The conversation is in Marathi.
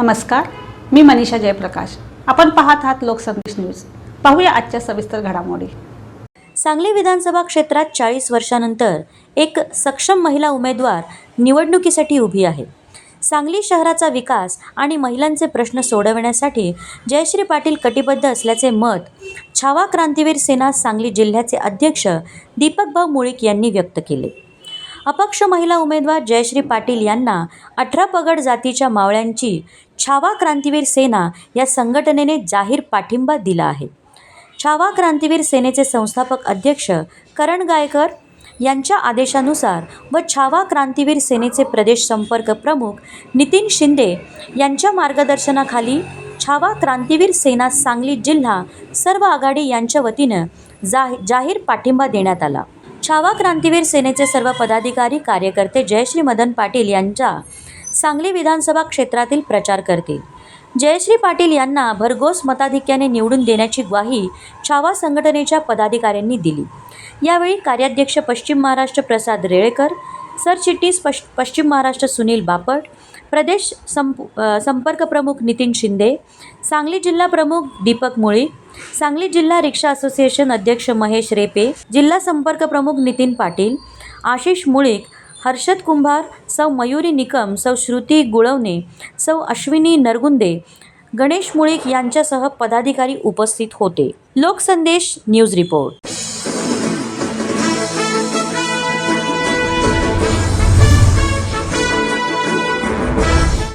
नमस्कार मी मनीषा जयप्रकाश. आपण पाहत आहात लोकसंदेश न्यूज. पाहूया आजच्या सविस्तर घडामोडी. सांगली विधानसभा क्षेत्रात चाळीस वर्षानंतर एक सक्षम महिला उमेदवार निवडणुकीसाठी उभी आहे. सांगली शहराचा विकास आणि महिलांचे प्रश्न सोडवण्यासाठी जयश्री पाटील कटिबद्ध असल्याचे मत छावा क्रांतीवीर सेना सांगली जिल्ह्याचे अध्यक्ष दीपकभाऊ मुळीक यांनी व्यक्त केले. अपक्ष महिला उमेदवार जयश्री पाटील यांना अठरा पगड जातीच्या मावळ्यांची छावा क्रांतीवीर सेना या संघटनेने जाहीर पाठिंबा दिला आहे. छावा क्रांतीवीर सेनेचे संस्थापक अध्यक्ष करण गायकर यांच्या आदेशानुसार व छावा क्रांतीवीर सेनेचे प्रदेश संपर्क प्रमुख नितीन शिंदे यांच्या मार्गदर्शनाखाली छावा क्रांतीवीर सेना सांगली जिल्हा सर्व आघाडी यांच्या वतीनं जा जाहीर पाठिंबा देण्यात आला. छावा क्रांतीवीर सेनेचे सर्व पदाधिकारी कार्यकर्ते जयश्री मदन पाटील यांच्या सांगली विधानसभा क्षेत्रातील प्रचार करतील. जयश्री पाटील यांना भरघोस मताधिक्याने निवडून देण्याची ग्वाही छावा संघटनेच्या पदाधिकाऱ्यांनी दिली. यावेळी कार्याध्यक्ष पश्चिम महाराष्ट्र प्रसाद रेळेकर सरचिटणीस पश पश्चिम महाराष्ट्र सुनील बापट प्रदेश संप संपर्क प्रमुख नितीन शिंदे सांगली जिल्हा प्रमुख दीपक मुळी सांगली जिल्हा रिक्षा असोसिएशन अध्यक्ष महेश रेपे जिल्हा संपर्क प्रमुख नितीन पाटील आशिष मुळीक हर्षद कुंभार सौ मयुरी निकम सौ श्रुती गुळवणे सौ अश्विनी नरगुंदे गणेश मुळीक यांच्यासह पदाधिकारी उपस्थित होते. Loksandesh news report.